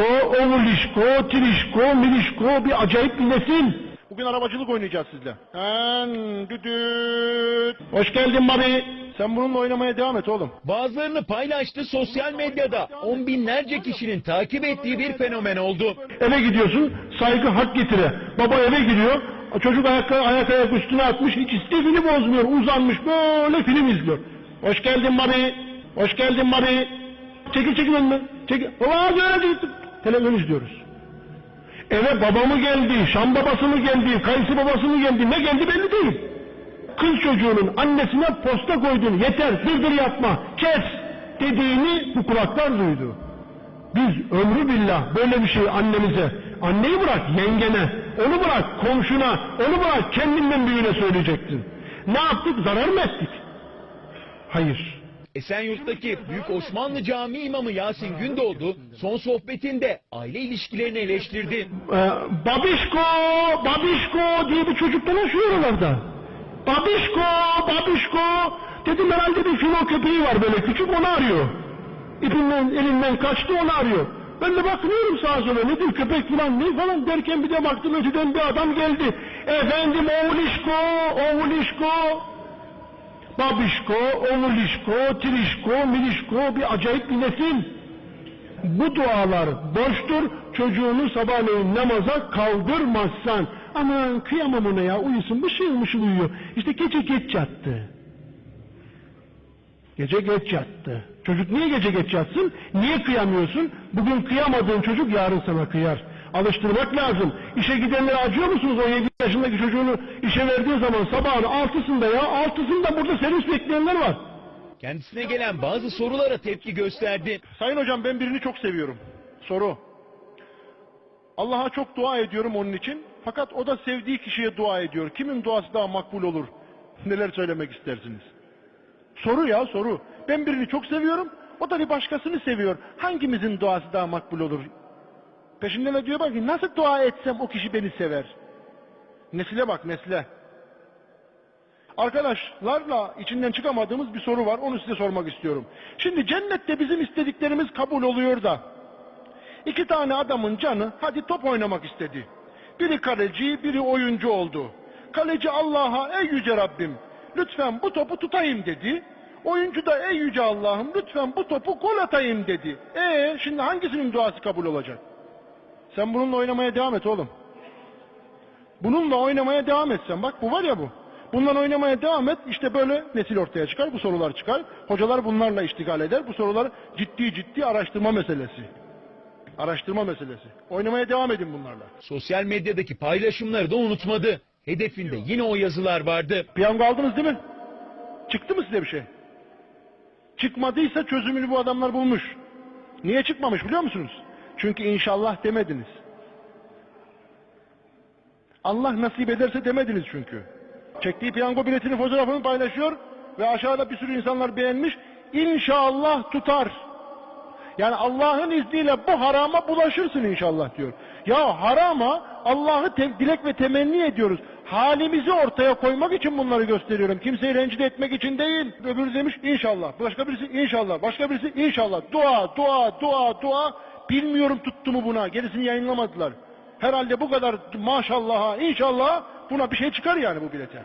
babişko, oğlişko, trişko, milişko bir acayip bir nesil. Bugün arabacılık oynayacağız sizle. En düdüt. Hoş geldin Mari. Sen bununla oynamaya devam et oğlum. Bazılarını paylaştı sosyal medyada. On binlerce kişinin takip ettiği bir fenomen oldu. Eve gidiyorsun, saygı hak getire. Baba eve giriyor, çocuk ayak, ayak ayak üstüne atmış, hiç istifini bozmuyor, uzanmış böyle film izliyor. Hoş geldin Mari. Hoş geldin Mari. Çekil çekil önüme, çekil. Baba böyle gittim. Televizyon izliyoruz. Eve baba mı geldi, Şam babası mı geldi, Kayısı babası mı geldi, ne geldi belli değil. Kız çocuğunun annesine posta koydun, yeter, dırdır yapma, kes dediğini bu kulaklar duydu. Biz ömrü billah böyle bir şey annemize, anneyi bırak yengene, onu bırak komşuna, onu bırak kendinden büyüğüne söyleyecektin. Ne yaptık, zarar mı ettik? Hayır. Esenyurt'taki Büyük Osmanlı Camii imamı Yasin Gündoğdu son sohbetinde aile ilişkilerini eleştirdi. Ee, babişko, babişko diye bir çocuk dolaşıyor oralarda. Babişko, babişko. Dedim herhalde bir filo köpeği var böyle küçük onu arıyor. İpinden elinden kaçtı onu arıyor. Ben de bakıyorum sağa sola nedir köpek falan ne falan derken bir de baktım öteden bir adam geldi. Efendim oğlişko, oğlişko. Babişko, oğlişko, trişko, milişko bir acayip bir nesil. Bu dualar boştur. Çocuğunu sabahleyin namaza kaldırmazsan. Aman kıyamam ona ya uyusun mışıl mışıl uyuyor. İşte gece geç yattı. Gece geç yattı. Çocuk niye gece geç yatsın? Niye kıyamıyorsun? Bugün kıyamadığın çocuk yarın sana kıyar. Alıştırmak lazım. İşe gidenlere acıyor musunuz? 17 yaşındaki çocuğunu işe verdiği zaman sabahın altısında ya altısında burada servis bekleyenler var. Kendisine gelen bazı sorulara tepki gösterdi. Sayın hocam ben birini çok seviyorum. Soru. Allah'a çok dua ediyorum onun için. Fakat o da sevdiği kişiye dua ediyor. Kimin duası daha makbul olur? Neler söylemek istersiniz? Soru ya soru. Ben birini çok seviyorum. O da bir başkasını seviyor. Hangimizin duası daha makbul olur? Peşinden de diyor bak ki nasıl dua etsem o kişi beni sever. Nesile bak nesile. Arkadaşlarla içinden çıkamadığımız bir soru var. Onu size sormak istiyorum. Şimdi cennette bizim istediklerimiz kabul oluyor da. iki tane adamın canı hadi top oynamak istedi. Biri kaleci, biri oyuncu oldu. Kaleci Allah'a ey yüce Rabbim lütfen bu topu tutayım dedi. Oyuncu da ey yüce Allah'ım lütfen bu topu gol atayım dedi. E şimdi hangisinin duası kabul olacak? Sen bununla oynamaya devam et oğlum. Bununla oynamaya devam et sen. Bak bu var ya bu. Bundan oynamaya devam et. İşte böyle nesil ortaya çıkar. Bu sorular çıkar. Hocalar bunlarla iştigal eder. Bu sorular ciddi ciddi araştırma meselesi. Araştırma meselesi. Oynamaya devam edin bunlarla. Sosyal medyadaki paylaşımları da unutmadı. Hedefinde yine o yazılar vardı. Piyango aldınız değil mi? Çıktı mı size bir şey? Çıkmadıysa çözümünü bu adamlar bulmuş. Niye çıkmamış biliyor musunuz? Çünkü inşallah demediniz. Allah nasip ederse demediniz çünkü. Çektiği piyango biletinin fotoğrafını paylaşıyor ve aşağıda bir sürü insanlar beğenmiş. İnşallah tutar. Yani Allah'ın izniyle bu harama bulaşırsın inşallah diyor. Ya harama Allah'ı dilek ve temenni ediyoruz. Halimizi ortaya koymak için bunları gösteriyorum. Kimseyi rencide etmek için değil. Öbürü demiş inşallah. Başka birisi inşallah. Başka birisi inşallah. Dua, dua, dua, dua. Bilmiyorum tuttu mu buna. Gerisini yayınlamadılar. Herhalde bu kadar maşallah, inşallah buna bir şey çıkar yani bu bilete.